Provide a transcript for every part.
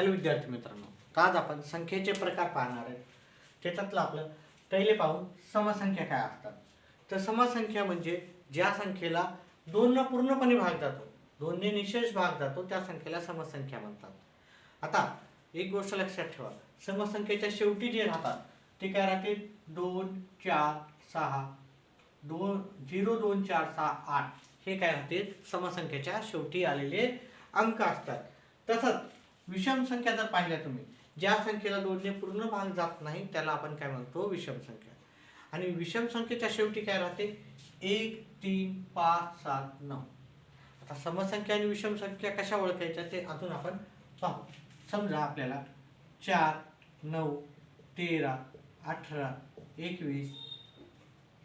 Hello विद्यार्थी मित्रांनो आज आपण संख्येचे प्रकार पाहणार आहे? त्याच्यातलं आपलं पहिले पाहून समसंख्या काय असतात. तर समसंख्या म्हणजे ज्या संख्येला दोननं पूर्णपणे भाग जातो दोनने निशेष भाग जातो त्या संख्येला समसंख्या म्हणतात. आता एक गोष्ट लक्षात ठेवा समसंख्येच्या शेवटी जे राहतात ते काय राहते दोन चार सहा दोन झिरो दोन चार सहा आठ हे काय राहते समसंख्येच्या शेवटी आलेले अंक असतात. तसंच विषम संख्या जर पाहिल्या तुम्ही ज्या संख्येला दोनने पूर्ण भाग जात नाही त्याला आपण काय म्हणतो विषम संख्या. आणि विषम संख्येच्या शेवटी काय राहते? एक तीन पाच सात नऊ. आता समसंख्या आणि विषम संख्या कशा ओळखायच्या ते अजून आपण पाहू. समजा आपल्याला चार नऊ तेरा अठरा एकवीस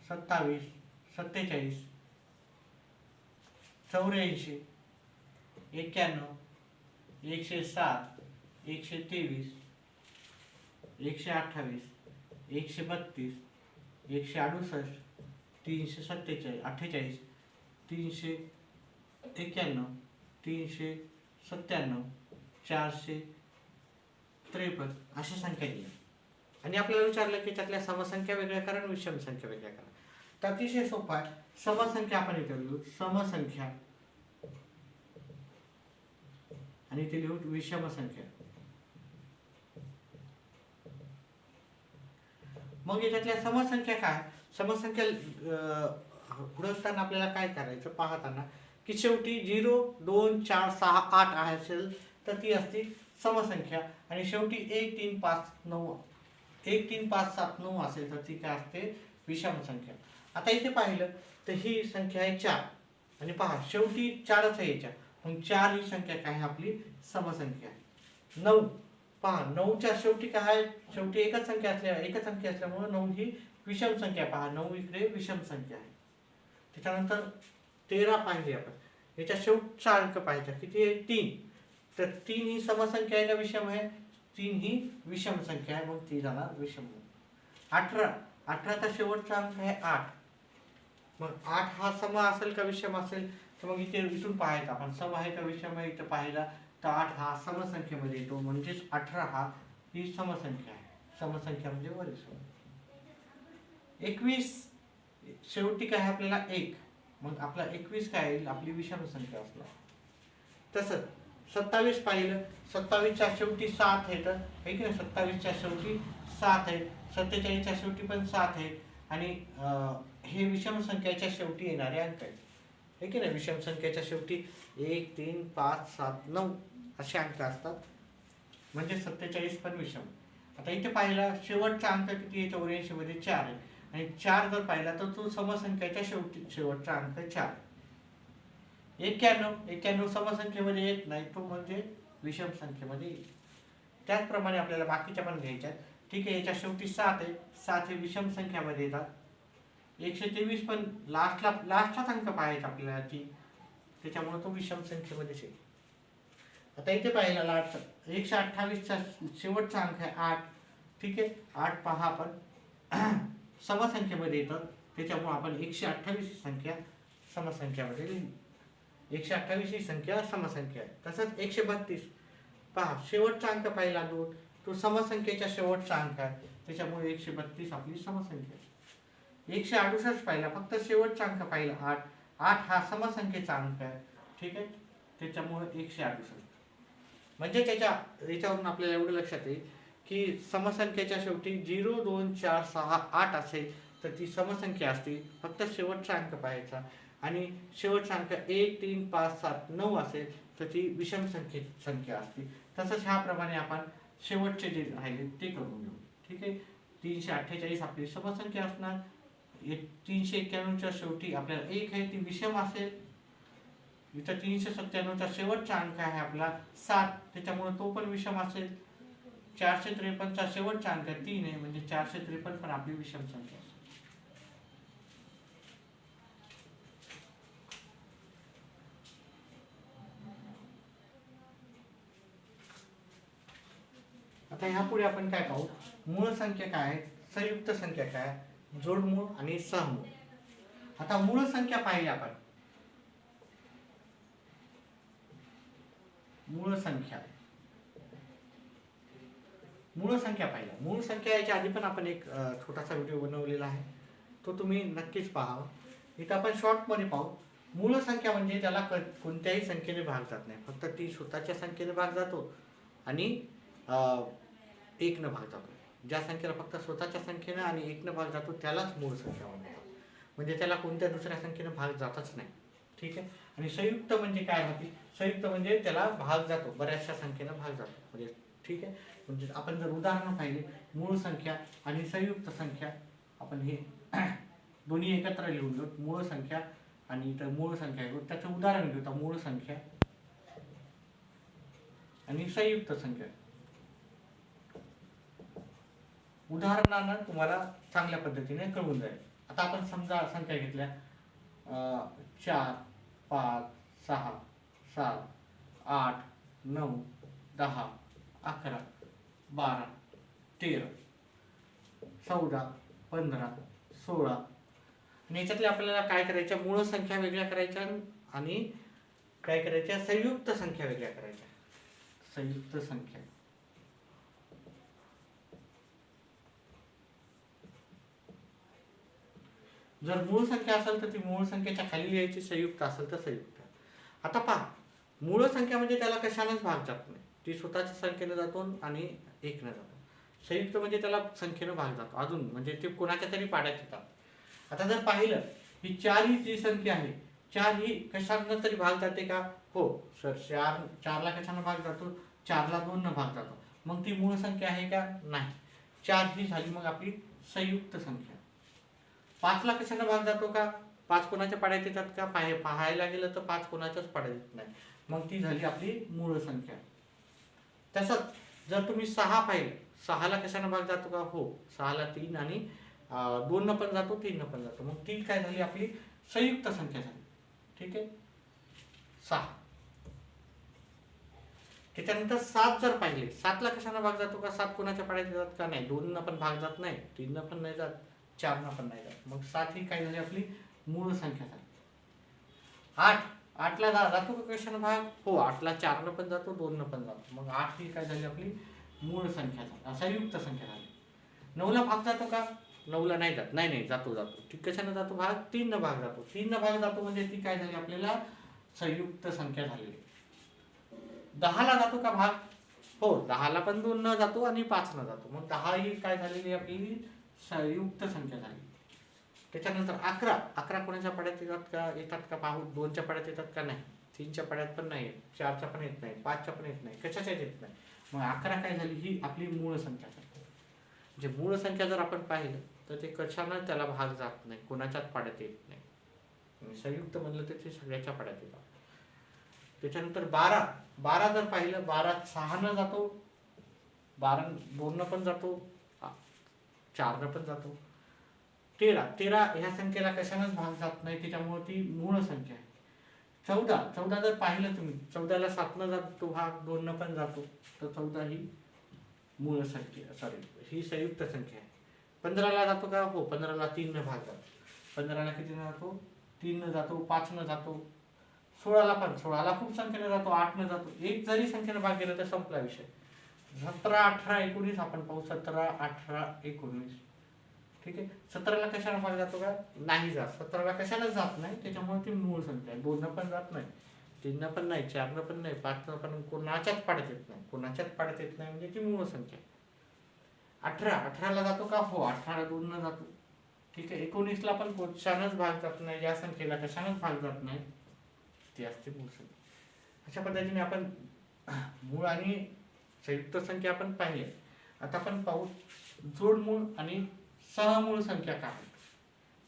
सत्तावीस सत्तेचाळीस चौऱ्याऐंशी एक्क्याण्णव एकशे सात एकशे तेवीस एकशे अठ्ठावीस एकशे बत्तीस एकशे अडुसष्ट तीनशे सत्तेचाळीस अठ्ठेचाळीस तीनशे एक्क्याण्णव तीनशे सत्त्याण्णव चारशे त्रेपन्न अशा संख्या दिल्या. आणि आपल्याला विचारलं की त्यातल्या समसंख्या वेगळ्या करा आणि विषम संख्या वेगळ्या करा. तर अतिशय सोपा आहे. समसंख्या आपण इथे समसंख्या आणि ते लिहू विषम संख्या मग याच्यातल्या समसंख्या काय? समसंख्या अं, आपल्याला काय करायचं पाहताना की शेवटी झिरो दोन चार सहा आठ आहे असेल तर ती असते समसंख्या. आणि शेवटी एक तीन पाच नऊ एक तीन पाच सात नऊ असेल तर ती काय असते? विषम संख्या आता इथे पाहिलं तर ही संख्या आहे चार. आणि पहा शेवटी चारच आहे याच्या मग चार ही संख्या काय आहे? आपली समसंख्या. आहे नऊ. पहा नऊच्या शेवटी काय आहे? शेवटी एकच संख्या असल्या एकच संख्या असल्यामुळे नऊ ही विषम संख्या पहा. नऊ इकडे विषम संख्या आहे. त्याच्यानंतर तेरा पाहिजे आपण. याच्या शेवटचा अंक पाहायचा किती आहे? तीन. तर तीन ही समसंख्या आहे का विषम आहे? तीन ही विषम संख्या आहे. मग ती जाणार विषम. अठरा. अठराचा शेवटचा अंक आहे आठ. मग आठ हा सम असेल का विषम असेल? तर मग इथे इथून पाहायचं आपण सम आहे का विषम आहे इथं पाहिला तर आठ हा समसंख्येमध्ये येतो म्हणजेच अठरा हा ही समसंख्या आहे. समसंख्या म्हणजे वरील सम एकवीस शेवटी काय आहे आपल्याला? एक. मग आपला एकवीस काय येईल? आपली विषम संख्या असणार. तसंच सत्तावीस पाहिलं सत्तावीसच्या शेवटी सात आहेत आहे की नाही? सत्तावीसच्या शेवटी सात आहेत सत्तेचाळीसच्या शेवटी पण सात आहेत आणि हे विषम संख्याच्या शेवटी येणारे अंक आहेत. हे की नाही? विषम संख्येच्या शेवटी एक तीन पाच सात नऊ असे अंक असतात. म्हणजे सत्तेचाळीस पण विषम. आता इथे पाहिला शेवटचा अंक किती आहे? चौऱ्याऐंशीमध्ये चार आहे. आणि चार जर पाहिला तर तो समसंख्येच्या शेवटी शेवटचा अंक चार एक्क्याण्णव एक्क्याण्णव समसंख्येमध्ये येत नाही तो म्हणजे विषम संख्येमध्ये येईल. त्याचप्रमाणे आपल्याला बाकीच्या पण घ्यायच्या आहेत. ठीक आहे याच्या शेवटी सात आहे. सात हे विषम संख्यामध्ये येतात. एकशे तेवीस पण लास्टला लास्टचा अंक पाहायचा आपल्याला ती त्याच्यामुळे तो विषम संख्येमध्येच येईल आता इथे पाहिला लास्ट एकशे अठ्ठावीसचा शेवटचा अंक आहे आठ. ठीक आहे? आठ पहा आपण. समसंख्येमध्ये येतं. त्याच्यामुळे आपण एकशे अठ्ठावीस ही संख्या समसंख्यामध्ये लिहिली. एकशे अठ्ठावीस ही संख्या समसंख्या आहे. तसंच एकशे बत्तीस. पहा शेवटचा अंक पाहिला दोन. तो समसंख्येच्या शेवटचा अंक आहे. त्याच्यामुळे एकशे बत्तीस आपली समसंख्या आहे. एकशे अडुसष्ट पाहिला फक्त शेवटचा अंक पाहिला. आठ. आठ हा समसंख्येचा अंक आहे. ठीक आहे? त्याच्यामुळे एकशे अडुसष्ट. म्हणजे त्याच्या याच्यावरून आपल्याला एवढं लक्षात येईल की समसंख्येच्या शेवटी झिरो दोन चार सहा आठ असेल तर ती समसंख्या असते. फक्त शेवटचा अंक पाहायचा. आणि शेवटचा अंक एक तीन पाच सात नऊ असेल तर ती विषम संख्ये संख्या असते. तसंच ह्याप्रमाणे आपण शेवटचे जे राहिले ते करून घेऊ. ठीक आहे? तीनशे अठ्ठेचाळीस आपली समसंख्या असणार. एक तीनशे एक्क्याण्णवच्या शेवटी आपल्याला एक आहे ती विषम असेल. इथं तीनशे सत्त्याण्णवचा शेवटचा अंक आहे आपला सात. त्याच्यामुळे तो पण विषम असेल. चारशे त्रेपन्नचा शेवटचा अंक आहे तीन आहे म्हणजे चारशे त्रेपन्न पण आपली विषम संख्या असेल. आता ह्यापुढे आपण काय पाहू? मूळ संख्या काय आहे? संयुक्त संख्या काय आहे? जोडमूळ आणि सहमूळ आता मूळ संख्या पाहिली आपण. मूळ संख्या. मूळ संख्या पाहिला. मूळ संख्या याच्या आधी पण आपण एक छोटासा व्हिडिओ बनवलेला आहे. तो तुम्ही नक्कीच पाहावा इथं आपण शॉर्टमध्ये पाहू. मूळ संख्या म्हणजे त्याला क कोणत्याही संख्येने भाग जात नाही. फक्त ती स्वतःच्या संख्येने भाग जातो आणि एकनं भाग जातो. ज्या संख्येला फक्त स्वतःच्या संख्येनं आणि एकनं भाग जातो त्यालाच मूळ संख्या म्हणतात. म्हणजे त्याला कोणत्या दुसऱ्या संख्येनं भाग जातच नाही. ठीक आहे? आणि संयुक्त म्हणजे काय होती संयुक्त म्हणजे त्याला भाग जातो बऱ्याचशा संख्येनं भाग जातो. म्हणजे ठीक आहे? म्हणजे आपण जर उदाहरणं पाहिले मूळ संख्या आणि संयुक्त संख्या आपण हे दोन्ही एकत्र लिहून घेऊ. मूळ संख्या आणि इथं मूळ संख्या घेऊ त्याचं उदाहरण घेऊ. मूळ संख्या आणि संयुक्त संख्या. उदाहरणानं तुम्हाला चांगल्या पद्धतीने कळून जाईल. आता आपण समजा संख्या घेतल्या. चार पाच सहा सात आठ नऊ दहा अकरा बारा तेरा चौदा पंधरा सोळा. आणि याच्यातल्या आपल्याला काय करायच्या? मूळ संख्या वेगळ्या करायच्या आणि काय करायच्या? संयुक्त संख्या वेगळ्या करायच्या. संयुक्त संख्या. जर मूळ संख्या असेल तर ती मूळ संख्येच्या खाली लिहायची संयुक्त असेल तर संयुक्त. आता पहा मूळ संख्या म्हणजे त्याला कशानेच भाग जात नाही. ती स्वतःच्या संख्येनं जातो आणि एकनं जातो. संयुक्त म्हणजे त्याला संख्येनं भाग जातो. अजून म्हणजे ते कोणाच्या तरी पाड्यात येतात. आता जर पाहिलं ही चार ही जी संख्या आहे चार ही कशानं तरी भाग जाते का? हो सर चार चारला कशानं भाग जातो? चारला दोननं भाग जातो. मग ती मूळ संख्या आहे का? नाही. चार ही झाली मग आपली संयुक्त संख्या. पाचला कशानं भाग जातो का? पाच कोणाच्या पाड्यात येतात का? पाहे पाहायला गेलं तर पाच कोणाच्याच पाड्यात येत नाही. मग ती झाली आपली मूळ संख्या. तसंच जर तुम्ही सहा पाहिलं सहाला कशानं भाग जातो का? हो सहाला तीन आणि दोन दोननं पण जातो तीननं पण जातो. मग तीन काय झाली? आपली संयुक्त संख्या झाली. ठीक आहे? सहा. त्याच्यानंतर सात जर पाहिले सातला कशानं भाग जातो का? सात कोणाच्या पाड्यात येतात का? नाही दोननं पण भाग जात नाही तीननं पण नाही जात. चारनं पण नाही जात मग सात ही काय झाली आपली मूळ संख्या झाली. आठ. आठला जा जातो का क्वेश्चन भाग? हो आठला चारनं पण जातो दोननं पण जातो. मग आठ ही काय झाली आपली? मूळ संख्या झाली. संयुक्त संख्या झाली. नऊला भाग जातो का? नऊला नाही जात. नाही नाही जातो जातो. ती कशानं जातो भाग? तीननं भाग जातो. तीननं भाग जातो म्हणजे ती काय झाली आपल्याला? संयुक्त संख्या झालेली. दहाला जातो का भाग? हो दहाला पण दोन न जातो आणि पाच न जातो. मग दहा ही काय झालेली आपली? संयुक्त संख्या झाली. त्याच्यानंतर अकरा. अकरा कोणाच्या पाड्यात येतात का? येतात का? पाहू. दोनच्या पाड्यात येतात का? नाही. तीनच्या पाड्यात पण नाही येत. चारच्या पण येत नाही. पाचच्या पण येत नाही. कशाच्याच येत नाही? मग अकरा काय झाली? ही आपली मूळ संख्या झाली. म्हणजे मूळ संख्या जर आपण पाहिलं तर ते कशानं त्याला भाग जात नाही? कोणाच्याच पाड्यात येत नाही. म्हणजे संयुक्त म्हणलं तर ते सगळ्याच्या पाड्यात येतात. त्याच्यानंतर बारा. बारा जर पाहिलं बारा सहानं जातो. बारा दोननं पण जातो. चारनं पण जातो. तेरा तेरा ह्या संख्येला कशानंच भाग जात नाही त्याच्यामुळे ती मूळ संख्या आहे. चौदा चौदा जर पाहिलं तुम्ही चौदाला सातनं जातो भाग दोननं पण जातो तर चौदा ही मूळ संख्या सॉरी ही संयुक्त संख्या आहे. पंधराला जातो का? हो पंधराला तीननं भाग जातो. पंधराला कितीनं जातो? तीननं जातो पाचनं जातो. सोळाला पण सोळाला खूप संख्येने जातो आठनं जातो. एक जरी संख्येनं भाग गेला तर संपला विषय. सतरा अठरा एकोणीस आपण पाहू सतरा अठरा एकोणीस. ठीक आहे? सतराला कशाला भाग जातो का? नाही जात. सतराला कशाला जात नाही? त्याच्यामुळे ती मूळ संख्या आहे. दोननं पण जात नाही. तीननं पण नाही. चारनं पण नाही. पाचनं पण कोणाच्याच पाडत येत नाही. कोणाच्याच पाडत येत नाही म्हणजे ती मूळ संख्या आहे. अठरा. अठराला जातो का? हो. अठराला दोननं जातो. ठीक आहे? एकोणीसला पण कशानंच भाग जात नाही. या संख्येला कशानंच भाग जात नाही. ती असते मूळ संख्या. अशा पद्धतीने आपण मूळ आणि संयुक्त संख्या आपण पाहिले. आता आपण पाहू जोडमूळ आणि सहमूळ संख्या काय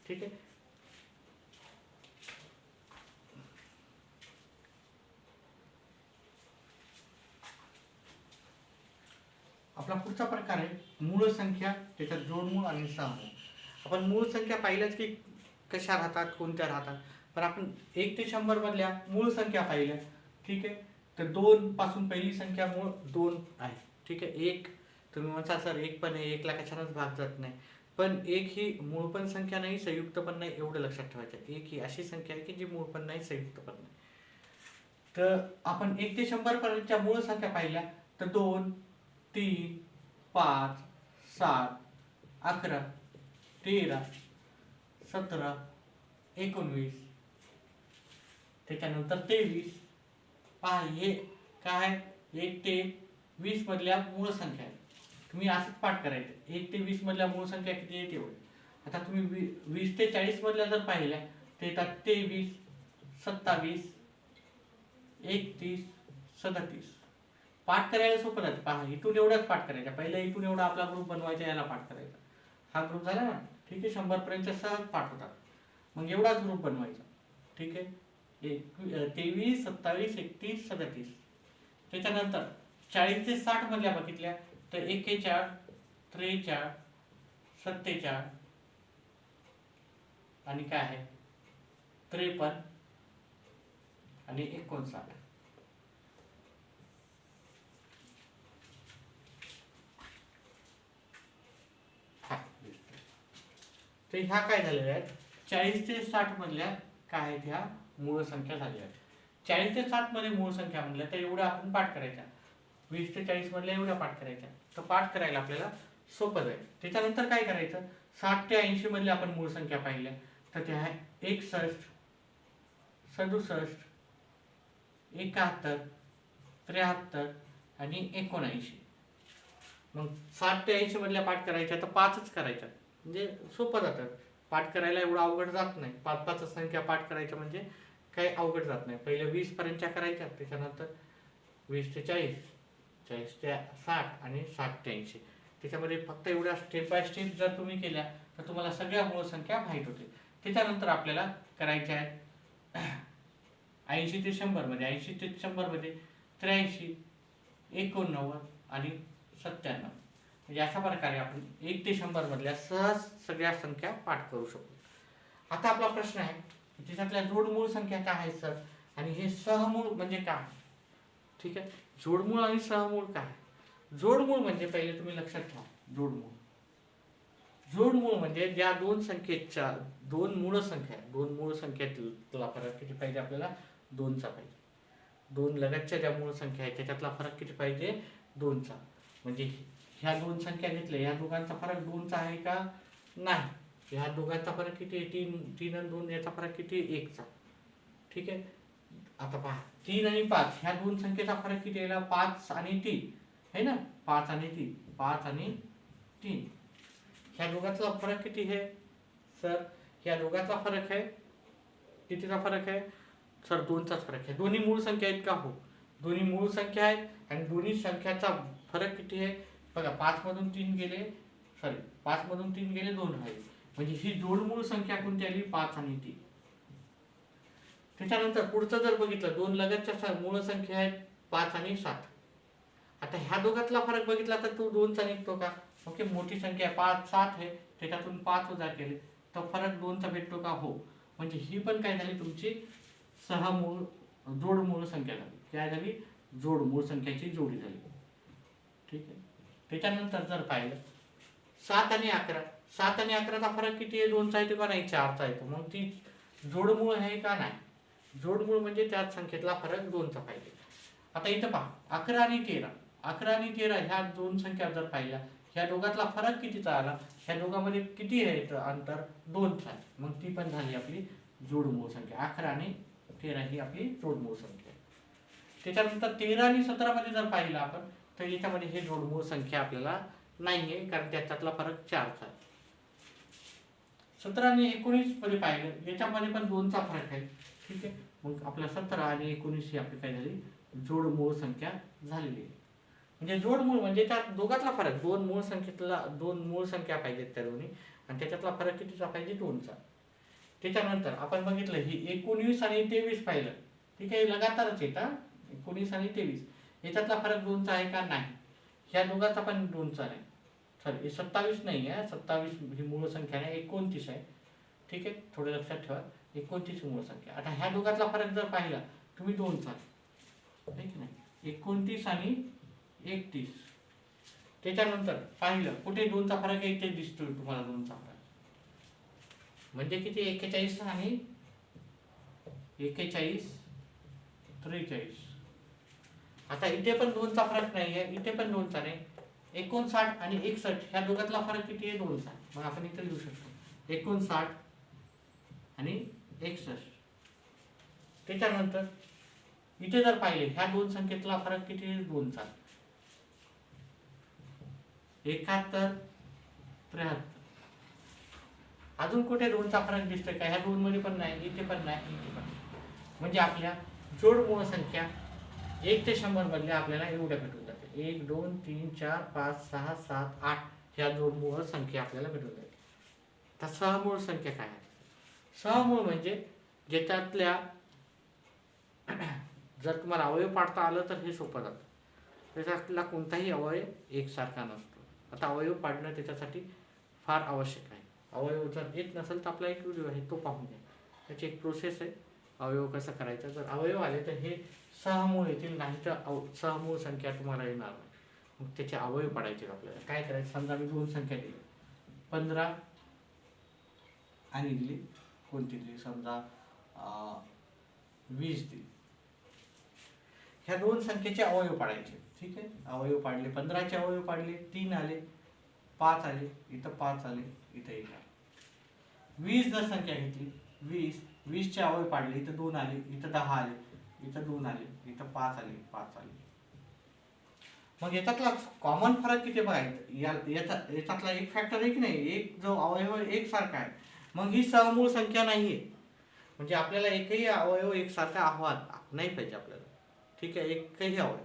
ठीक आहे? आपला पुढचा प्रकार आहे मूळ संख्या त्याच्यात जोडमूळ आणि सहमूळ आपण मूळ संख्या पाहिल्याच की कशा राहतात कोणत्या राहतात? पण आपण एक ते शंभर मधल्या मूळ संख्या पाहिल्या. ठीक आहे? तर दोन पासून पहिली संख्या मूळ दोन आहे. ठीक आहे? एक तुम्ही म्हणता सर एक पण आहे एकला कशानंच भाग जात नाही. पण एक ही मूळ पण संख्या नाही संयुक्त पण नाही एवढं लक्षात ठेवायचं. एक ही अशी संख्या आहे की जी मूळ पण नाही संयुक्त पण नाही. तर आपण एक ते शंभर पर्यंतच्या मूळ संख्या पाहिल्या तर दोन तीन पाच सात अकरा तेरा सतरा एकोणवीस त्याच्यानंतर तेवीस पहा हे काय? एक ते वीस मधल्या मूळ संख्या तुम्ही असंच पाठ करायचं. एक ते वीस मधल्या मूळ संख्या किती आहे तेवढे आता तुम्ही वी वीस ते चाळीस मधल्या जर पाहिल्या तर येतात तेवीस सत्तावीस एकतीस सदतीस. पाठ करायला सोपं जाते. पहा इथून एवढाच पाठ करायचा. पहिला इथून एवढा आपला ग्रुप बनवायचा याला पाठ करायचा. हा ग्रुप झाला ना? ठीक आहे? शंभरपर्यंत सहज पाठ होतात. मग एवढाच ग्रुप बनवायचा. ठीक आहे? तेवीस सत्तावीस एकतीस सदतीस. त्याच्यानंतर चाळीस ते साठ मधल्या बघितल्या तर एकेचाळ त्रेचाळ सत्तेचाळ आणि काय आहे? त्रेपन्न आणि एकोणसाठ. तर ह्या काय झालेल्या आहेत? चाळीस ते साठ मधल्या काय आहेत ह्या? मूळ संख्या झाली आहे. चाळीस ते सातमध्ये मूळ संख्या म्हटल्या तर एवढ्या आपण पाठ करायच्या वीस ते चाळीस मधल्या एवढ्या पाठ करायच्या. तर पाठ करायला आपल्याला सोपं जाईल. त्याच्यानंतर काय करायचं? साठ ते ऐंशी मधल्या आपण मूळ संख्या पाहिल्या. तर त्या आहे एकसष्ट सदुसष्ट एकाहत्तर त्र्याहत्तर आणि एकोणऐंशी. मग साठ ते ऐंशी मधल्या पाठ करायच्या तर पाचच करायच्या. म्हणजे सोपं जातं. पाठ करायला एवढं अवघड जात नाही. पाच पाच संख्या पाठ करायच्या म्हणजे काही अवघड जात नाही. पहिले वीस पर्यंतच्या करायच्या त्याच्यानंतर वीस ते चाळीस चाळीस ते साठ आणि साठ ते ऐंशी. त्याच्यामध्ये फक्त एवढ्या स्टेप बाय स्टेप जर तुम्ही केल्या तर तुम्हाला सगळ्या मूळ संख्या माहीत होते त्याच्यानंतर आपल्याला करायच्या आहेत ऐंशी ते शंभरमध्ये ऐंशी ते शंभरमध्ये त्र्याऐंशी एकोणनव्वद आणि सत्त्याण्णव. म्हणजे अशा प्रकारे आपण एक ते शंभरमधल्या सहज सगळ्या संख्या पाठ करू शकतो. आता आपला प्रश्न आहे त्याच्यातल्या जोडमूळ संख्या काय आहेत सर? आणि हे सहमूळ म्हणजे काय? ठीक आहे? जोडमूळ आणि सहमूळ काय? जोडमूळ म्हणजे पहिले तुम्ही लक्षात ठेवा जोडमूळ. जोडमूळ म्हणजे ज्या दोन संख्येच्या दोन मूळ संख्या दोन मूळ संख्येतला फरक किती पाहिजे आपल्याला? दोनचा पाहिजे. दोन लगतच्या ज्या मूळ संख्या आहेत त्याच्यातला फरक किती पाहिजे? दोनचा. म्हणजे ह्या दोन संख्या घेतल्या ह्या दोघांचा फरक दोनचा आहे का? नाही. ह्या दोघांचा फरक किती आहे? तीन तीन आणि दोन याचा फरक किती आहे? एकचा. ठीक आहे? आता पहा तीन आणि पाच ह्या दोन संख्येचा फरक किती आहे? पाच आणि तीन. है ना? पाच आणि तीन. पाच आणि तीन. ह्या दोघांचा फरक किती आहे? सर ह्या दोघांचा फरक आहे. कितीचा फरक आहे? सर दोनचाच फरक आहे. दोन्ही मूळ संख्या आहेत का? हो. दोन्ही मूळ संख्या आहेत आणि दोन्ही संख्याचा फरक किती आहे? बघा पाचमधून तीन गेले सॉरी पाचमधून तीन गेले दोन आहेत म्हणजे ही जोड मूळ संख्या कोणती आली? पाच आणि तीन. त्याच्यानंतर पुढचं जर बघितलं दोन लगतच्या मूळ संख्या आहेत पाच आणि सात. आता ह्या दोघातला फरक बघितला तर तो दोनचा निघतो का? ओके मोठी संख्या आहे पाच सात आहे त्याच्यातून पाच वजा केले. तर फरक दोनचा भेटतो का? हो. म्हणजे ही पण काय झाली तुमची? सहा मूळ जोड मूळ संख्या झाली. काय झाली? जोड मूळ संख्याची जोडी झाली. ठीक आहे? त्याच्यानंतर जर पाहिलं सात आणि अकरा. सात आणि अकराचा फरक किती आहे? दोनचा येतो का नाही? चारचा येतो मग ती जोडमूळ आहे का नाही? जोडमूळ म्हणजे त्याच संख्येतला फरक दोनचा पाहिजे. आता इथं पहा. अकरा आणि तेरा. अकरा आणि तेरा ह्या दोन संख्या जर पाहिल्या ह्या दोघातला फरक कितीचा आला? ह्या दोघांमध्ये किती आहे इथं? अंतर दोनचा आहे. मग ती पण झाली आपली जोडमूळ संख्या. अकरा आणि तेरा ही आपली जोडमूळ संख्या आहे. त्याच्यानंतर तेरा आणि सतरामध्ये जर पाहिलं आपण तर याच्यामध्ये हे जोडमूळ संख्या आपल्याला नाही आहे कारण त्याच्यातला फरक चारचा आहे. सतरा आणि एकोणीसमध्ये पाहिलं याच्यामध्ये पण दोनचा फरक आहे. ठीक आहे? मग आपल्या सतरा आणि एकोणीस ही आपली काय झाली? जोडमूळ संख्या झालेली आहे. म्हणजे जोडमूळ म्हणजे त्या दोघातला फरक दोन मूळ संख्येतला दोन मूळ संख्या पाहिजेत त्या दोन्ही आणि त्याच्यातला फरक कितीचा पाहिजे? दोनचा. त्याच्यानंतर आपण बघितलं ही एकोणीस आणि तेवीस पाहिलं. ठीक आहे? लगातारच येत एकोणीस आणि तेवीस. याच्यातला फरक दोनचा आहे का? नाही. ह्या दोघांचा पण दोनचा नाही. सॉरी सत्तावीस नाही आहे. सत्तावीस ही मूळ संख्या आहे. एकोणतीस आहे. ठीक आहे? थोडं लक्षात ठेवा. एकोणतीस मूळ संख्या. आता ह्या दोघातला फरक जर पाहिला तुम्ही दोनचा आहे की नाही एकोणतीस आणि एकतीस. त्याच्यानंतर पाहिलं कुठे दोनचा फरक आहे? ते दिसतोय तुम्हाला दोनचा फरक. म्हणजे किती? एक्केचाळीस आणि एक्केचाळीस त्रेचाळीस. आता इथे पण दोनचा फरक नाही आहे इथे पण दोनचा नाही. एकोणसाठ आणि एकसष्ट ह्या दोघातला फरक किती आहे? दोनचा मग आपण इथे लिहू शकतो. एकोणसाठ आणि एकसष्ट. त्याच्यानंतर इथे जर पाहिले ह्या दोन संख्येतला फरक किती आहे? दोनचा एकाहत्तर त्र्याहत्तर. अजून कुठे दोनचा फरक दिसतोय का? ह्या दोन मध्ये पण नाही इथे पण नाही इथे पण म्हणजे आपल्या जोड मूळ संख्या एक ते शंभर मधल्या आपल्याला एवढ्या भेटू एक दोन तीन चार पाच सहा सात आठ ह्या दोन मूळ संख्या आपल्याला भेटून आता तर सहमूळ संख्या काय आहे सहमूळ म्हणजे ज्याच्यातल्या जर तुम्हाला अवयव पाडता आलं तर हे सोपं जातं. त्याच्यातला कोणताही अवयव एकसारखा नसतो. आता अवयव पाडणं त्याच्यासाठी फार आवश्यक आहे. अवयव जर येत नसेल तर आपला एक व्हिडिओ आहे तो पाहून घ्या. त्याची एक प्रोसेस आहे. अवयव कसं करायचा? जर अवयव आले तर हे सहमूळ येतील नाही तर अव सहमूळ संख्या तुम्हाला येणार नाही. मग त्याचे अवयव पाडायचे आपल्याला. काय करायचं? समजा मी दोन संख्या दिली. पंधरा आणि दिली. कोणती दिली? समजा वीस दिली. ह्या दोन संख्येचे अवयव पाडायचे ठीक आहे? अवयव पाडले पंधराचे अवयव पाडले तीन आले पाच आले इथं पाच आले इथं एक आले. वीस जर संख्या घेतली वीस वीसचे अवयव पाडले इथं दोन आले इथं दहा आले. इथं दोन आले इथं पाच आले पाच आले. मग याच्यातला कॉमन फरक किती बघायचं या याचा याच्यातला एक फॅक्टर आहे की नाही? एक जो अवयव एकसारखा आहे. मग ही सहमूळ संख्या नाही आहे म्हणजे आपल्याला एकही अवयव एकसारखा आव्हान नाही पाहिजे आपल्याला. ठीक आहे? एकही अवयव.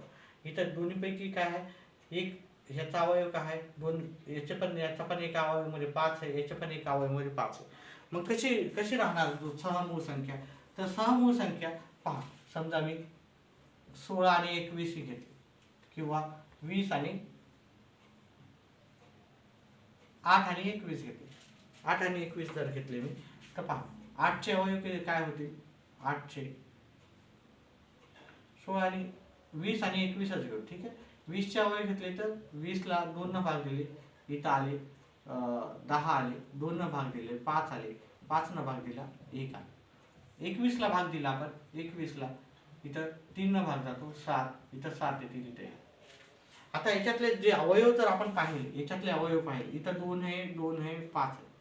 इथं दोन्हीपैकी काय आहे? एक ह्याचा अवयव काय आहे? दोन याचे पण याचा पण एका अवयवमध्ये पाच आहे याच्या पण एक अवयवमध्ये पाच आहे. मग कशी कशी राहणार जो सहमूळ संख्या? तर सहमूळ संख्या पहा समजा मी सोळा आणि एकवीस ही घेतली किंवा वीस आणि आठ आणि एकवीस घेतले आठ आणि एकवीस जर घेतले मी तर पहा आठचे अवयव काय होतील? आठचे. सोळा आणि वीस आणि एकवीसच घेऊ ठीक आहे? वीसचे अवयव घेतले तर वीसला दोन न भाग दिले. इथं आले दहा आले दोन न भाग दिले पाच आले. पाच न भाग दिला एक आले. एकवीसला भाग दिला आपण एकवीसला इथं तीन भाग जातो सात इथं सात येतील इथे आता याच्यातले जे अवयव जर आपण पाहिले याच्यातले अवयव पाहिले इथं दोन आहे दोन आहे पाच आहे.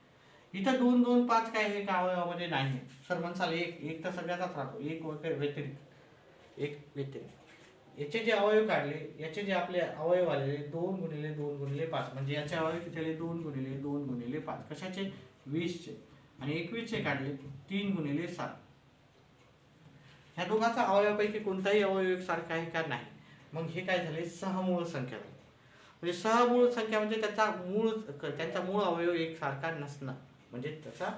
इथं दोन दोन पाच काय आहे का अवयवामध्ये नाही आहे? सर म्हणसाल एक एक तर सगळ्याचाच राहतो एक वगैरे व्यतिरिक्त. एक व्यतिरिक्त. याचे जे अवयव काढले याचे जे आपले अवयव आलेले दोन गुणिले दोन गुणिले पाच म्हणजे याचे अवयव किती आले दोन गुणिले दोन गुणिले पाच. कशाचे? वीसचे. आणि एकवीसचे काढले तीन गुणिले सात. ह्या दोघांचा अवयवापैकी कोणताही अवयव एकसारखा आहे का नाही? मग हे काय झाले सहमूळ संख्या झाली. म्हणजे सहमूळ संख्या म्हणजे त्याचा मूळ त्यांचा मूळ अवयव एकसारखा नसणं. म्हणजे त्याचा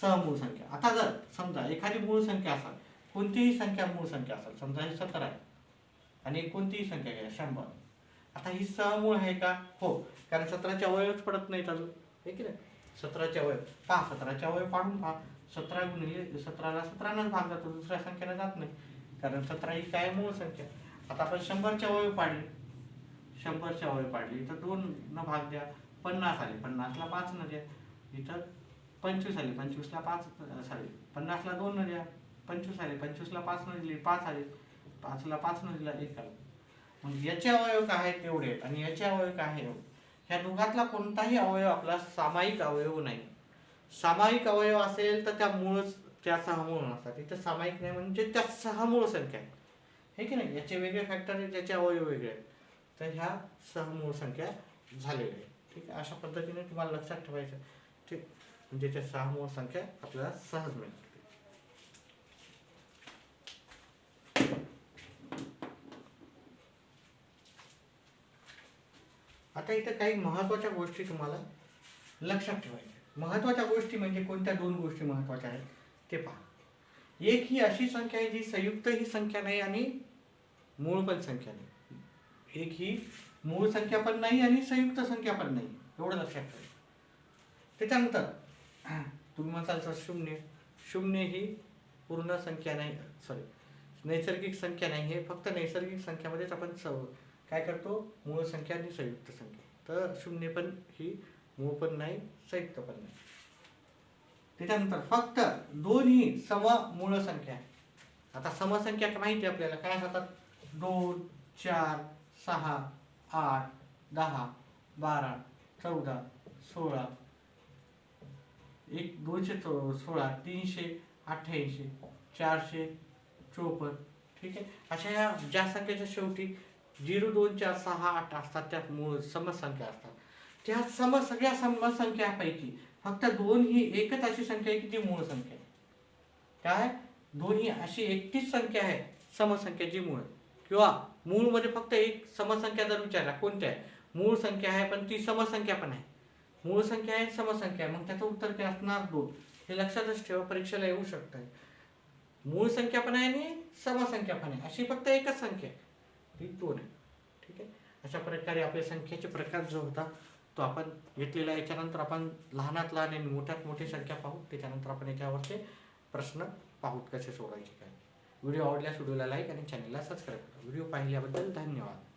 सहमूळ संख्या. आता जर समजा एखादी मूळ संख्या असाल कोणतीही संख्या मूळ संख्या असेल समजा हे सतरा आहे आणि कोणतीही संख्या घ्या शंभर. आता ही सहमूळ आहे का? हो. कारण सतराचे अवयवच पडत नाहीत अजून. हे की नाही? सतराचे अवयव. पहा सतराचे अवयव पाडून पहा. सतरा गुणिले सतराला सतरानंच भाग जातो दुसऱ्या संख्येला जात नाही. कारण सतरा ही काय मूळ संख्या? आता आपण शंभरच्या अवयव पाडली. शंभरच्या अवयव पाडली इथं दोन न भाग द्या. पन्नास आले पन्नासला पाच न द्या. इथं पंचवीस आले पंचवीसला पाच सॉरी पन्नासला दोन न द्या. पंचवीस आले पंचवीसला पाच न दिले पाच आले. पाचला पाच न दिला एक आला. मग याचे अवयव काय आहेत तेवढे? आणि याचे अवयव काय आहे ह्या दोघातला कोणताही अवयव आपला सामायिक अवयव नाही. सामायिक अवयव असेल तर त्या मूळ त्या सहमूळ नसतात इथं सामायिक नाही म्हणजे त्या सहमूळ संख्या आहेत. हे की नाही? याचे वेगळे फॅक्टर आहेत ज्याचे अवयव वेगळे आहेत. तर ह्या सहमूळ संख्या झालेल्या आहेत. ठीक आहे? अशा पद्धतीने तुम्हाला लक्षात ठेवायचं ठीक? म्हणजे त्या सहमूळ संख्या आपल्याला सहज मिळते आता इथं काही महत्त्वाच्या गोष्टी तुम्हाला लक्षात ठेवायच्या महत्त्वाच्या गोष्टी म्हणजे कोणत्या दोन गोष्टी महत्त्वाच्या आहेत ते पहा. एक ही अशी संख्या आहे जी संयुक्त ही संख्या नाही आणि मूळ पण संख्या नाही. एक ही मूळ संख्या पण नाही आणि संयुक्त संख्या पण नाही. एवढं लक्षात ठेवा. त्याच्यानंतर तुम्ही म्हणाल सर शून्य. शून्य ही पूर्ण संख्या नाही सॉरी नैसर्गिक संख्या नाही. हे फक्त नैसर्गिक संख्यामध्येच आपण स काय करतो? मूळ संख्या आणि संयुक्त संख्या. तर शून्य पण ही मूळ पण नाही संयुक्त पण नाही. त्याच्यानंतर फक्त दोन्ही ही सममूळ संख्या. आहे आता समसंख्या माहिती आहे आपल्याला काय असतात दोन चार सहा आठ दहा बारा चौदा सोळा एक दोनशे चौ सोळा तीनशे अठ्ठ्याऐंशी चारशे चोपन्न ठीक आहे? अशा ह्या ज्या संख्येच्या शेवटी झिरो दोन चार सहा आठ असतात त्यात मूळ समसंख्या असतात. त्या सम सगळ्या समसंख्यापैकी फक्त दोन ही एकच अशी संख्या आहे की जी मूळ संख्या आहे. काय? दोन ही अशी एकटीच संख्या आहे समसंख्याची मूळ. किंवा मूळमध्ये फक्त एक समसंख्या जर विचारला कोणत्या आहे? मूळ संख्या आहे पण ती समसंख्या पण आहे. मूळ संख्या आहे समसंख्या आहे. मग त्याचं उत्तर काय असणार? दोन. हे लक्षातच ठेवा परीक्षेला येऊ शकतं मूळ संख्या पण आहे आणि समसंख्या पण आहे. अशी फक्त एकच संख्या आहे. ती दोन आहे. ठीक आहे? अशा प्रकारे आपल्या संख्येचे प्रकार जो होता तो आपण घेतलेला आहे. याच्यानंतर आपण लहानात लहान आणि मोठ्यात मोठी संख्या पाहू त्याच्यानंतर आपण याच्यावरचे प्रश्न पाहूत कसे सोडायचे काय व्हिडिओ आवडल्यास व्हिडिओला लाईक आणि चॅनलला सबस्क्राईब करा व्हिडिओ पाहिल्याबद्दल धन्यवाद